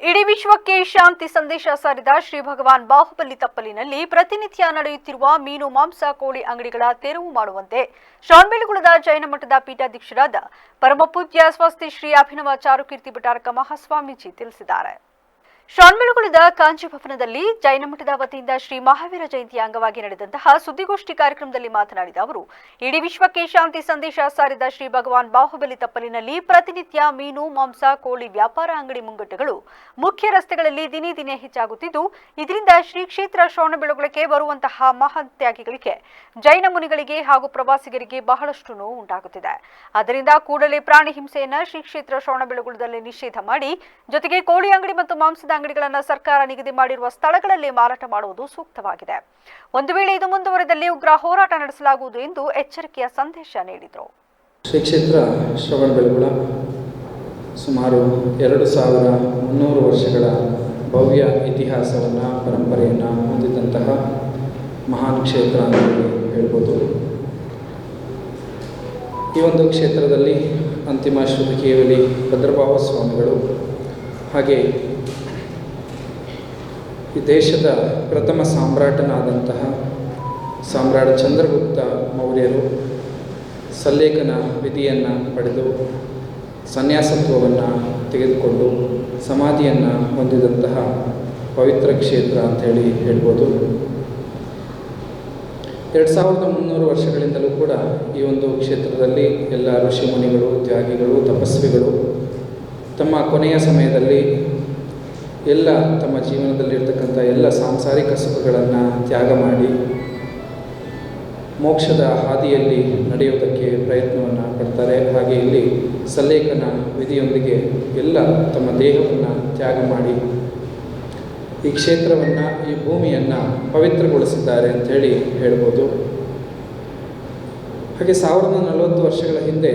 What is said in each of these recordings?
ಇಡೀ ವಿಶ್ವಕ್ಕೆ ಶಾಂತಿ ಸಂದೇಶ ಸಾರಿದ ಶ್ರೀ ಭಗವಾನ್ ಬಾಹುಬಲಿ ತಪ್ಪಲಿನಲ್ಲಿ ಪ್ರತಿನಿತ್ಯ ನಡೆಯುತ್ತಿರುವ ಮೀನು, ಮಾಂಸ, ಕೋಳಿ ಅಂಗಡಿಗಳ ತೆರವು ಮಾಡುವಂತೆ ಶ್ರಾವಣಬೆಳಗೊಳದ ಜೈನ ಮಠದ ಪೀಠಾಧ್ಯಕ್ಷರಾದ ಪರಮಪೂಜ್ಯ ಸ್ವಸ್ತಿ ಶ್ರೀ ಅಭಿನವ ಚಾರುಕೀರ್ತಿ ಭಟಾರಕ ಮಹಾಸ್ವಾಮೀಜಿ ತಿಳಿಸಿದ್ದಾರೆ. ಶ್ರಾವಣಬೆಳಗೊಳದ ಕಾಂಚಿ ಭವನದಲ್ಲಿ ಜೈನ ಮಠದ ವತಿಯಿಂದ ಶ್ರೀ ಮಹಾವೀರ ಜಯಂತಿಯ ಅಂಗವಾಗಿ ನಡೆದಂತಹ ಸುದ್ದಿಗೋಷ್ಠಿ ಕಾರ್ಯಕ್ರಮದಲ್ಲಿ ಮಾತನಾಡಿದ ಅವರು, ಇಡೀ ವಿಶ್ವಕ್ಕೆ ಶಾಂತಿ ಸಂದೇಶ ಸಾರಿದ ಶ್ರೀ ಭಗವಾನ್ ಬಾಹುಬಲಿ ತಪ್ಪಲಿನಲ್ಲಿ ಪ್ರತಿನಿತ್ಯ ಮೀನು, ಮಾಂಸ, ಕೋಳಿ, ವ್ಯಾಪಾರ ಅಂಗಡಿ ಮುಂಗಟ್ಟುಗಳು ಮುಖ್ಯ ರಸ್ತೆಗಳಲ್ಲಿ ದಿನೇ ದಿನೇ ಹೆಚ್ಚಾಗುತ್ತಿದ್ದು, ಇದರಿಂದ ಶ್ರೀ ಕ್ಷೇತ್ರ ಶ್ರವಣಬೆಳಗೊಳಕ್ಕೆ ಬರುವಂತಹ ಮಹಾನ್ ತ್ಯಾಗಿಗಳಿಗೆ, ಜೈನ ಮುನಿಗಳಿಗೆ ಹಾಗೂ ಪ್ರವಾಸಿಗರಿಗೆ ಬಹಳಷ್ಟು ನೋವು ಉಂಟಾಗುತ್ತಿದೆ. ಅದರಿಂದ ಕೂಡಲೇ ಪ್ರಾಣಿ ಹಿಂಸೆಯನ್ನು ಶ್ರೀ ಕ್ಷೇತ್ರ ಶ್ರವಣಬೆಳಗೊಳದಲ್ಲಿ ನಿಷೇಧ ಮಾಡಿ, ಜೊತೆಗೆ ಕೋಳಿ ಅಂಗಡಿ ಮತ್ತು ಮಾಂಸದ ಅಂಗಡಿಗಳನ್ನು ಸರ್ಕಾರ ನಿಗದಿ ಮಾಡಿರುವ ಸ್ಥಳಗಳಲ್ಲಿ ಮಾರಾಟ ಮಾಡುವುದು ಸೂಕ್ತವಾಗಿದೆ. ಒಂದು ವೇಳೆ ಇದು ಮುಂದುವರೆದಲ್ಲಿ ಉಗ್ರ ಹೋರಾಟ ನಡೆಸಲಾಗುವುದು ಎಂದು ಎಚ್ಚರಿಕೆಯ ಸಂದೇಶ ನೀಡಿದರು. ಶ್ರೀ ಕ್ಷೇತ್ರ ಶ್ರವಣಬೆಳಗೊಳ ಸುಮಾರು ಎರಡು ಸಾವಿರ ಮುನ್ನೂರು ವರ್ಷಗಳ ಭವ್ಯ ಇತಿಹಾಸವನ್ನು, ಪರಂಪರೆಯನ್ನು ಹೊಂದಿದಂತಹ ಮಹಾನ್ ಕ್ಷೇತ್ರ ಅಂತ ಹೇಳಿ ಹೇಳ್ಬೋದು. ಈ ಒಂದು ಕ್ಷೇತ್ರದಲ್ಲಿ ಅಂತಿಮ ಶ್ರುತಿ ಕೇವಲಿ ಭದ್ರಭಾವ ಸ್ವಾಮಿಗಳು ಹಾಗೆ ಈ ದೇಶದ ಪ್ರಥಮ ಸಾಮ್ರಾಟನಾದಂತಹ ಸಾಮ್ರಾಟ ಚಂದ್ರಗುಪ್ತ ಮೌರ್ಯರು ಸಲ್ಲೇಖನ ವಿಧಿಯನ್ನು ಪಡೆದು ಸನ್ಯಾಸತ್ವವನ್ನು ತೆಗೆದುಕೊಂಡು ಸಮಾಧಿಯನ್ನು ಹೊಂದಿದಂತಹ ಪವಿತ್ರ ಕ್ಷೇತ್ರ ಅಂಥೇಳಿ ಹೇಳ್ಬೋದು. ಎರಡು ಸಾವಿರದ ಮುನ್ನೂರು ವರ್ಷಗಳಿಂದಲೂ ಕೂಡ ಈ ಒಂದು ಕ್ಷೇತ್ರದಲ್ಲಿ ಎಲ್ಲ ಋಷಿಮುನಿಗಳು ತ್ಯಾಗಿಗಳು, ತಪಸ್ವಿಗಳು ತಮ್ಮ ಕೊನೆಯ ಸಮಯದಲ್ಲಿ ಎಲ್ಲ ತಮ್ಮ ಜೀವನದಲ್ಲಿರ್ತಕ್ಕಂಥ ಎಲ್ಲ ಸಾಂಸಾರಿಕ ಸುಖಗಳನ್ನು ತ್ಯಾಗ ಮಾಡಿ ಮೋಕ್ಷದ ಹಾದಿಯಲ್ಲಿ ನಡೆಯುವುದಕ್ಕೆ ಪ್ರಯತ್ನವನ್ನು ಪಡ್ತಾರೆ. ಹಾಗೆ ಇಲ್ಲಿ ಸಲ್ಲೇಖನ ವಿಧಿಯೊಂದಿಗೆ ಎಲ್ಲ ತಮ್ಮ ದೇಹವನ್ನು ತ್ಯಾಗ ಮಾಡಿ ಈ ಕ್ಷೇತ್ರವನ್ನು, ಈ ಭೂಮಿಯನ್ನು ಪವಿತ್ರಗೊಳಿಸಿದ್ದಾರೆ ಅಂಥೇಳಿ ಹೇಳ್ಬೋದು. ಹಾಗೆ ಸಾವಿರದ ನಲವತ್ತು ವರ್ಷಗಳ ಹಿಂದೆ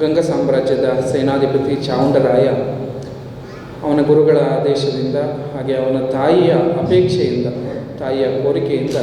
ಗಂಗಾ ಸಾಮ್ರಾಜ್ಯದ ಸೇನಾಧಿಪತಿ ಚಾವುಂಡರಾಯ ಅವನ ಗುರುಗಳ ಆದೇಶದಿಂದ ಹಾಗೆ ಅವನ ತಾಯಿಯ ಅಪೇಕ್ಷೆಯಿಂದ ತಾಯಿಯ ಕೋರಿಕೆಯಿಂದ